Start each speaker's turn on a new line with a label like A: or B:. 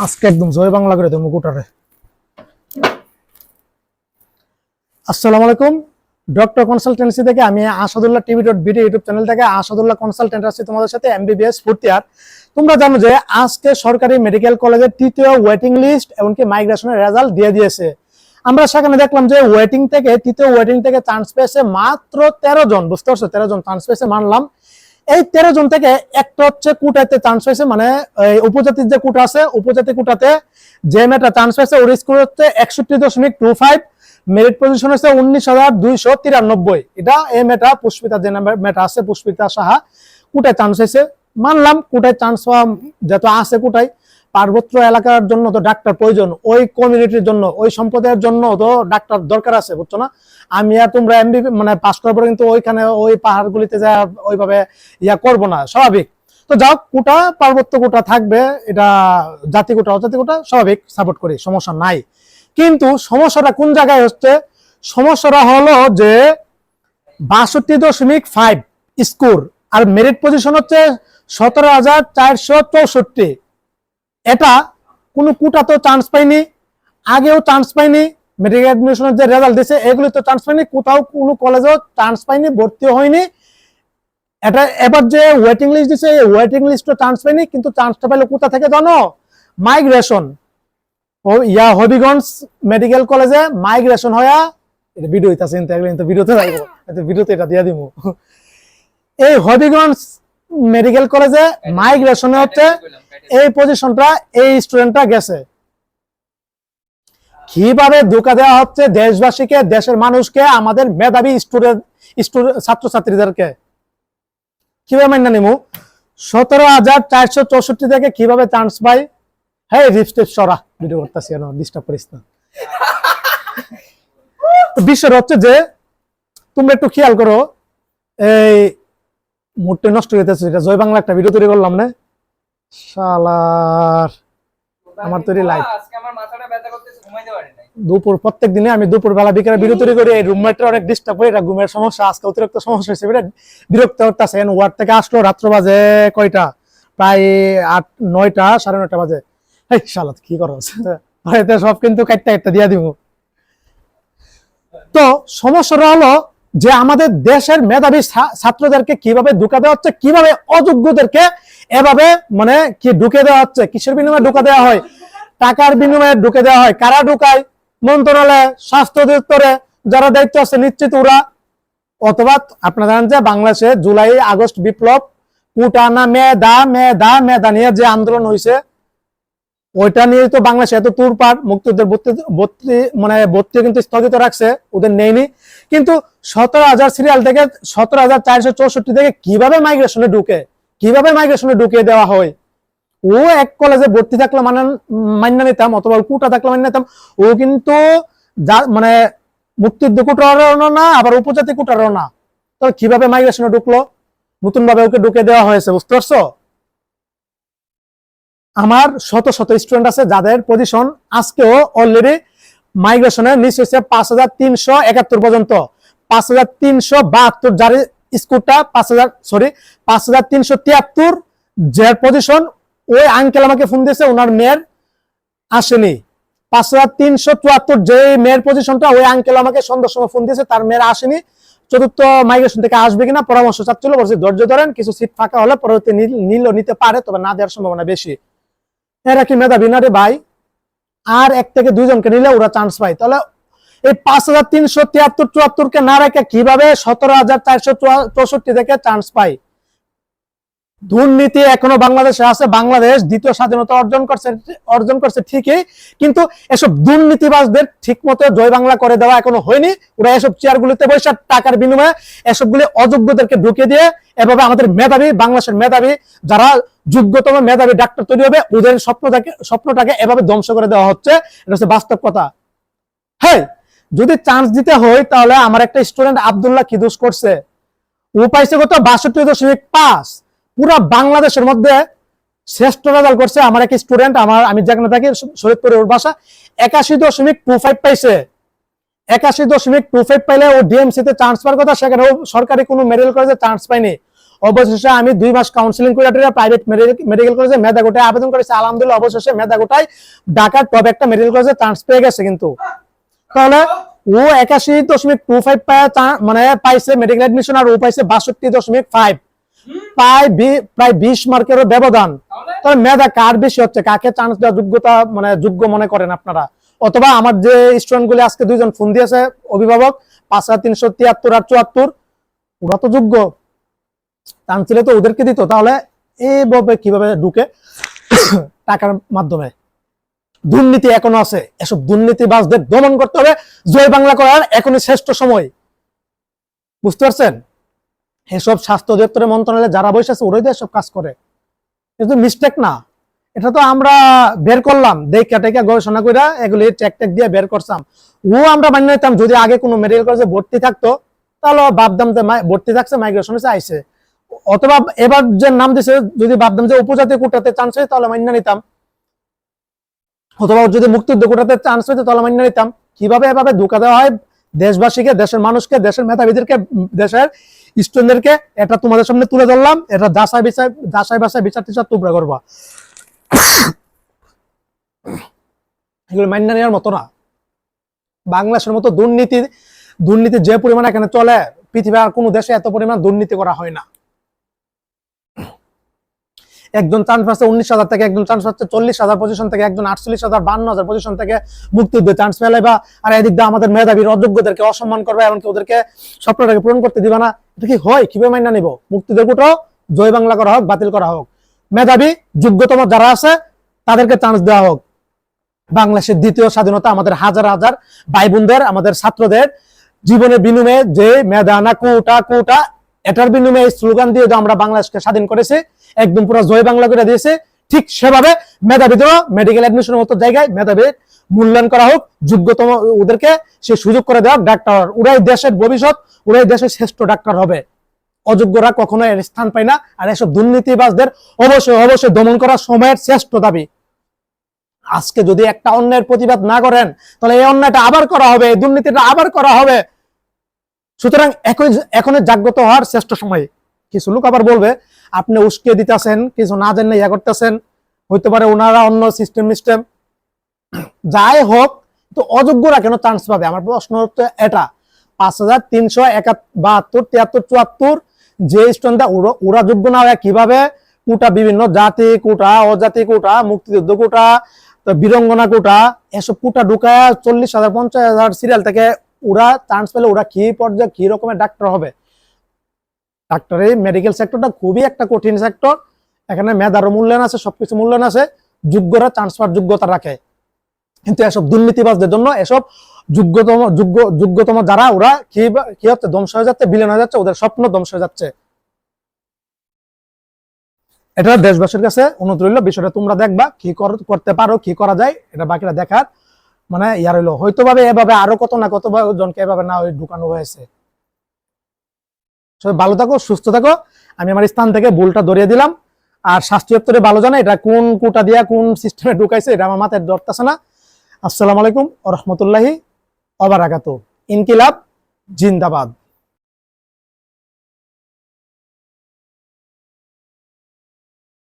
A: আজকে একদম জয় বাংলা করে দেবো গোটারে। আসসালামু আলাইকুম। ডক্টর কনসালটেন্সি থেকে আমি Asadullah TV dot BD YouTube channel থেকে আসাদুল্লাহ কনসালটেন্ট আছি তোমাদের সাথে এমবিবিএস ফুর্তি আর তোমরা জানো যে আজকে সরকারি মেডিকেল কলেজের তৃতীয় ওয়েটিং লিস্ট এমনকি মাইগ্রেশনের রেজাল্ট দিয়ে দিয়েছে। আমরা সেখানে দেখলাম যে ওয়েটিং থেকে, তৃতীয় ওয়েটিং থেকে চান্স পেয়েছে মাত্র তেরো জন, বুঝতে পারছ? তেরো জন চান্স পেয়েছে, মানলাম। এই তেরো জন থেকে একটা হচ্ছে কুটাতে চান্স হয়েছে মানে উপজাতির যে কুটা আছে, উপজাতি কুটাতে যে মেয়েটা চান্স হয়েছে ওর স্কোর হচ্ছে একষট্টি দশমিক টু ফাইভ মেরিট পজিশন হচ্ছে উনিশ হাজার দুইশো তিরানব্বই। এটা এই মেয়েটা পুষ্পিতা, যে মেয়েটা আছে, পুষ্পিতা সাহা, কুটায় চান্স হয়েছে মানলাম, কুটায় চান্স হওয়া যেহেতু আছে কুটায়। পার্বত্য এলাকার জন্য তো ডাক্তার প্রয়োজন, ওই কমিউনিটির জন্য, ওই সম্প্রদায়ের জন্য তো ডাক্তার দরকার আছে, বুঝছ না? আমি আর তোমরা এমবি মানে পাস করার পরে কিন্তু ওইখানে ওই পাহাড়গুলিতে যা ওইভাবে ইয়া করব না, স্বাভাবিক। তো যাও, কোটা, পার্বত্য কোটা থাকবে, এটা জাতি কোটা, অজাতি কোটা, স্বাভাবিক সাপোর্ট করি, সমস্যা নাই। কিন্তু সমস্যাটা কোন জায়গায় হচ্ছে? সমস্যাটা হলো যে বাষট্টি দশমিক ফাইভ স্কোর আর মেরিট পজিশন হচ্ছে সতেরো হাজার চারশো চৌষট্টি। এটা কোনো কোটা তো চান্স পাইনি, আগেও চান্স পাইনি মেডিকেল অ্যাডমিশনের যে রেজাল্ট দিছে এগুলি তো চান্স পাইনি, কোথাও কোনো কলেজেও চান্স পাইনি ভর্তি হয়নি। এটা এবার যে ওয়েটিং লিস্ট দিছে, এই ওয়েটিং লিস্টও চান্স পাইনি, কিন্তু চান্সটা পেল কোথা থেকে জানো? মাইগ্রেশন ও ইয়া হবিগঞ্জ মেডিকেল কলেজে মাইগ্রেশন হয়া, এটা ভিডিও এগুলো কিন্তু ভিডিওতে যাইব ভিডিওতে এটা দিয়া দিব এই হবিগঞ্জ মেডিকেল কলেজে মাইগ্রেশনে হচ্ছে, এই পজিশনটা এই স্টুডেন্টটা গেছে। কীভাবে ধোকা দেওয়া হচ্ছে দেশবাসীকে, দেশের মানুষকে, আমাদের মেধাবী স্টুডেন্ট ছাত্রছাত্রীদেরকে? কীভাবে মান্য নিমু? সতেরো হাজার চারশো চৌষট্টি থেকে কীভাবে চান্স পাই? হ্যাঁ রিপস্টেপ সরা। ভিডিও করতেছি ডিস্টার্ব করিস না। বিষয় হচ্ছে যে, তোমরা একটু খেয়াল করো, এই মুডটা নষ্ট যেতেছে এটা জয় বাংলা একটা ভিডিও তৈরি করলাম না। শালার আমার তৈরি লাইট
B: আজকে আমার মাথাটা ব্যথা করতেছে ঘুমাইতে পারি নাই।
A: দুপুর প্রত্যেক দিনে আমি দুপুর বেলা বিকেলে ভিডিও তৈরি করি এই রুমমেটের অনেক ডিস্টার্ব হয়ে এটা ঘুমের সমস্যা। আজকে অতিরিক্ত সমস্যা হয়েছে বিরক্ত করতেছে ওয়ার্ড থেকে আসলো রাত্র বাজে কয়টা? প্রায় আট নয়টা সাড়ে নয়টা বাজে। এই শালাত কি করো? বাড়িতে সব কিন্তু কাটটা একটা দিয়া দিব তো সমস্যাটা হলো যে আমাদের দেশের মেধাবী ছাত্রদেরকে কীভাবে ঢুকা দেওয়া হচ্ছে, কীভাবে অযোগ্যদেরকে এভাবে মানে কি ঢুকে দেওয়া হচ্ছে, কিসের বিনিময়ে ঢুকা দেওয়া হয়, টাকার বিনিময়ে ঢুকে দেওয়া হয়, কারা ঢুকায়, মন্ত্রণালয়ে, স্বাস্থ্য অধিদপ্তরে যারা দায়িত্ব আছে, নিশ্চিত ওরা। অথবা আপনারা জানেন যে বাংলাদেশে জুলাই, আগস্ট বিপ্লব কুটানা মেধা মেধা মেধা নিয়ে যে আন্দোলন হয়েছে ওইটা নিয়ে তো বাংলাদেশে এত তুর পার মুক্তিযুদ্ধের ভর্তি- মানে ভর্তি কিন্তু স্থগিত রাখছে, ওদের নেয়নি। কিন্তু সতেরো হাজার সিরিয়াল থেকে সতেরো হাজার চারশো চৌষট্টি থেকে কীভাবে মাইগ্রেশনে ঢুকে, কীভাবে মাইগ্রেশনে ঢুকিয়ে দেওয়া হয়? ও এক কলেজে ভর্তি থাকলে মানে মান্য নিতাম, অথবা কুটা থাকলে মান্য নিতাম, ও কিন্তু মানে মুক্তিযুদ্ধ কুটারও না, আবার উপজাতি কুটারও না। তো কীভাবে মাইগ্রেশনে ঢুকলো? নতুন ভাবে ওকে ঢুকে দেওয়া হয়েছে, বুঝতে পারছ? আমার শত শত স্টুডেন্ট আছে যাদের পজিশন আজকেও অলরেডি মাইগ্রেশনের নিচ হয়েছে পাঁচ হাজার তিনশো একাত্তর পর্যন্ত। পাঁচ হাজার তিনশো বাহাত্তর যার স্কোরটা পাঁচ হাজার সরি পাঁচ হাজার তিনশো তিয়াত্তর যার পজিশন ওই আঙ্কেল আমাকে ফোন দিয়েছে, ওনার মেয়ের আসেনি। পাঁচ হাজার তিনশো চুয়াত্তর যে মেয়ের পজিশনটা ওই আঙ্কেল আমাকে সন্ধ্যার সময় ফোন দিয়েছে, তার মেয়ের আসেনি। চতুর্থ মাইগ্রেশন থেকে আসবে কিনা, পরামর্শ চাচ্ছিল, বলছে ধৈর্য ধরেন, কিছু সিট ফাঁকা হলে পরবর্তী নিল নিতে পারে, তবে না দেওয়ার সম্ভাবনা বেশি। এরা কি মেধাবী? না রে ভাই। আর এক থেকে দুইজনকে নিলে ওরা চান্স পায়। তাহলে এই পাঁচ হাজার তিনশো তিয়াত্তর চুয়াত্তর কে না রেখে কীভাবে সতেরো হাজার চারশো চৌষট্টি থেকে চান্স পায়? দুর্নীতি এখনও বাংলাদেশে আছে, বাংলাদেশ দ্বিতীয় স্বাধীনতা অর্জন করছে অর্জন করছে ঠিকই, কিন্তু এসব দুর্নীতিবাজদের ঠিক মতো জয় বাংলা করে দেওয়া এখনও হয়নি। ওরা এসব চেয়ারগুলিতে বসে টাকার বিনিময়ে এসবগুলি অযোগ্যদেরকে ঢুকিয়ে দিয়ে এভাবে আমাদের মেধাবী, বাংলাদেশের মেধাবী, যারা যোগ্যতম মেধাবী ডাক্তার তৈরি হবে, ওদের স্বপ্নটাকে স্বপ্নটাকে এভাবে ধ্বংস করে দেওয়া হচ্ছে। এটা হচ্ছে বাস্তব কথা। হ্যাঁ যদি চান্স দিতে হয়, তাহলে আমার একটা স্টুডেন্ট আব্দুল্লাহ কি দোষ করছে? ও পাইছে কত? বাষট্টি দশমিক পাঁচ। পুরো বাংলাদেশের মধ্যে শ্রেষ্ঠ রেজাল্ট করছে আমার এক স্টুডেন্ট আমার, আমি যেখানে থাকি শরীদপুরের ওর বাসা। একাশি দশমিক টু ফাইভ পাইছে। একাশি দশমিক টু ফাইভ পাইলে ও ডিএমসি তে চান্স পাওয়ার কথা সেখানে সরকারি কোনো মেডিকেল কলেজে চান্স পায়নি। অবশেষে আমি দুই মাস কাউন্সিলিং করে প্রাইভেট মেডিকেল কলেজে মেধা গোটায় আবেদন করেছি। আলহামদুলিল্লাহ, অবশেষে মেধা গোটায় ঢাকার টপ একটা মেডিকেল কলেজে চান্স পেয়ে গেছে কিন্তু। তাহলে ও একাশি দশমিক টু ফাইভ মানে পাইছে মেডিকেল এডমিশন আর ও পাইছে বাষট্টি দশমিক ফাইভ প্রায় প্রায় বিশ মার্কেরও ব্যবধান।
B: তাহলে?
A: তাহলে মেধা কার বেশি হচ্ছে? কাকে চান্স দেওয়ার যোগ্যতা মানে যোগ্য মনে করেন আপনারা? অথবা আমার যে স্টুডেন্ট গুলি আজকে দুইজন ফোন দিয়েছে অভিভাবক পাঁচ হাজার তিনশো তিয়াত্তর আর চুয়াত্তর ওরা তো যোগ্য। চান্স তো ওদেরকে দিত। তাহলে এইভাবে কীভাবে ঢুকে? টাকার মাধ্যমে। দুর্নীতি এখনও আছে। এসব দুর্নীতিবাজদের দমন করতে হবে। জয় বাংলা করার এখনই শ্রেষ্ঠ সময়। বুঝতে পারছেন? এসব স্বাস্থ্য অধিদপ্তরের মন্ত্রণালয়ে যারা বসে আছে ওরাই তো এসব কাজ করে। কিন্তু মিস্টেক না। এটা তো আমরা বের করলাম। দেখা টেকা গবেষণা করে এগুলি ট্যাক ট্যাক দিয়ে বের করতাম ও আমরা মান্য নিতাম যদি আগে কোনো মেডিকেল কলেজে ভর্তি থাকতো, তাহলে ভাবতাম যে ভর্তি থাকছে মাইগ্রেশন হয়েছে আইসে অথবা এবার যে নাম দিছে, যদি ভাবতাম যে উপজাতি কোটাতে চান্স হয় তাহলে মান্য নিতাম। অথবা যদি মুক্তিযুদ্ধ কোটাতে চান্স হইতো তাহলে মান্য নিতাম। কীভাবে এভাবে ধোকা দেওয়া হয়? দেশবাসীকে, দেশের মানুষকে, দেশের মেধাবীদেরকে, দেশের স্টুডেন্টদেরকে এটা তোমাদের সামনে তুলে ধরলাম। এটা যাচাই বিচার যাচাই বাসায় বিচার টিচার তোমরা করবা। এগুলো মান্য নেওয়ার মতো না। বাংলাদেশের মতো দুর্নীতি দুর্নীতি যে পরিমাণ এখানে চলে, পৃথিবীর আর কোনো দেশে এত পরিমাণ দুর্নীতি করা হয় না। একজন চান্স পাচ্ছে উনিশ হাজার থেকে, একজন চান্স পাচ্ছে চল্লিশ হাজার পজিশন থেকে, একজন আটচল্লিশ হাজার, বান্ন হাজার পজিশন থেকে মুক্তি মুক্তিযুদ্ধে চান্স পেলে বা আর এদিক দিয়ে আমাদের মেধাবীর অযোগ্যদেরকে অসম্মান করবে, এমনকি ওদেরকে স্বপ্নটাকে পূরণ করতে দিবা না। এটা কি হয়? কীভাবে মাইনা নিব? মুক্তিদের কোটাও জয় বাংলা করা হোক, বাতিল করা হোক। মেধাবী, যোগ্যতম যারা আছে, তাদেরকে চান্স দেওয়া হোক। বাংলাদেশের দ্বিতীয় স্বাধীনতা আমাদের হাজার হাজার ভাই বোনদের আমাদের ছাত্রদের জীবনের বিনিময়ে যে মেধা না, কোটা কোটা, এটার বিনিময়ে স্লোগান দিয়ে আমরা বাংলাদেশকে স্বাধীন করেছি একদম পুরো জয় বাংলা করে দিয়েছে। ঠিক সেভাবে মেধাবীদেরও মেডিকেল অ্যাডমিশনের মতো জায়গায় মেধাবী মূল্যায়ন করা হোক, যোগ্যতম ওদেরকে সে সুযোগ করে দেওয়া ডাক্তার ওরাই দেশের ভবিষ্যৎ, ওরাই দেশের শ্রেষ্ঠ ডাক্তার হবে। অযোগ্যরা কখনো এর স্থান পায় না, আর এসব দুর্নীতিবাজদের অবশ্যই অবশ্যই দমন করা সময়ের শ্রেষ্ঠ দাবি। আজকে যদি একটা অন্যায়ের প্রতিবাদ না করেন, তাহলে এই অন্যায়টা আবার করা হবে দুর্নীতিটা আবার করা হবে। সুতরাং এখন জাগ্রত হওয়ার শ্রেষ্ঠ সময়। কিছু লোক আবার বলবে আপনি উস্কে দিতেছেন, কিছু না জেনে ইয়া করতেছেন, হইতে পারে ওনারা অন্য সিস্টেম মিস্টেম যাই হোক, তো অযোগ্যরা কেন চান্স পাবে? আমার প্রশ্ন হচ্ছে এটা। পাঁচ হাজার তিনশো বাহাত্তর তিয়াত্তর চুয়াত্তর, যে স্টুডেন্টরা ওরা যোগ্য না হয় কীভাবে? কোটা বিভিন্ন জাতি, কোটা, অজাতি কোটা, মুক্তিযুদ্ধ কোটা বীরঙ্গনা কোটা, এসব কোটা ঢুকায় চল্লিশ হাজার, পঞ্চাশ হাজার সিরিয়াল থেকে ওরা চান্স পেলে ওরা কি পর্যায়ে কি রকমের ডাক্তার হবে? ডাক্তারের মেডিকেল সেক্টরটা খুবই একটা কঠিন সেক্টর এখানে মেধারও মূল্যায়ন আছে, সবকিছু মূল্যায়ন আছে, যোগ্যরা পাওয়ার যোগ্যতা রাখে। কিন্তু এসব দুর্নীতিবাজদের জন্য এসব যোগ্যতম, যোগ্য, যোগ্যতম যারা, ওরা কি কি হচ্ছে, ধ্বংস হয়ে যাচ্ছে, বিলীন হয়ে যাচ্ছে, ওদের স্বপ্ন ধ্বংস হয়ে যাচ্ছে। এটা দেশবাসীর কাছে অনুরোধ রইল, বিষয়টা তোমরা দেখবা, কি কর- করতে পারো, কি করা যায়, এটা বাকিরা দেখার। মানে ইয়ার হইল হয়তো ভাবে এভাবে আরও কত না কত জনকে এভাবে না ঢুকানো হয়েছে। সবাই ভালো থাকো, সুস্থ থাকো। আমি আমার স্থান থেকে ভুলটা ধরিয়ে দিলাম। আর স্বাস্থ্য দপ্তরে ভালো জানে এটা কোন কোটা দিয়া কোন সিস্টেমে ঢুকাইছে, এটা আমার মাথায় ধরতেছে না। আসসালামু আলাইকুম ও অবার আগাত ইনকিলাব জিন্দাবাদ।